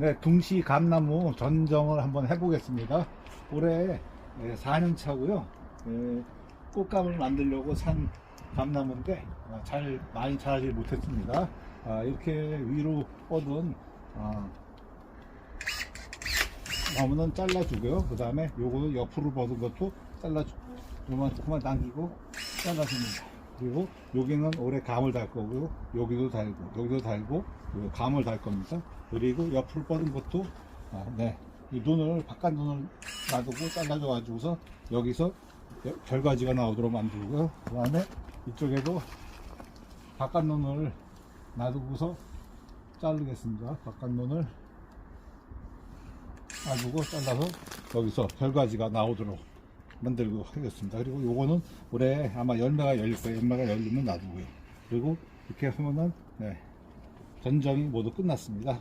네, 둥시 감나무 전정을 한번 해보겠습니다. 올해 4년 차고요. 예, 꽃감을 만들려고 산 감나무인데 아, 잘 많이 자라지 못했습니다. 아, 이렇게 위로 뻗은 아, 나무는 잘라주고요. 그 다음에 요거 옆으로 뻗은 것도 잘라주, 요만큼만 당기고 잘라줍니다. 그리고 여기는 올해 감을 달 거고요. 여기도 달고, 여기도 달고, 요 감을 달 겁니다. 그리고 옆으로 뻗은 것도, 아, 네. 이 눈을, 바깥 눈을 놔두고 잘라줘 가지고서 여기서 여- 결과지가 나오도록 만들고요. 그 다음에 이쪽에도 바깥 눈을 놔두고서 자르겠습니다. 바깥 눈을 놔두고 잘라서 여기서 결과지가 나오도록 만들고 하겠습니다. 그리고 요거는 올해 아마 열매가 열릴 거예요. 열매가 열리면 놔두고요. 그리고 이렇게 하면은 네, 전정이 모두 끝났습니다.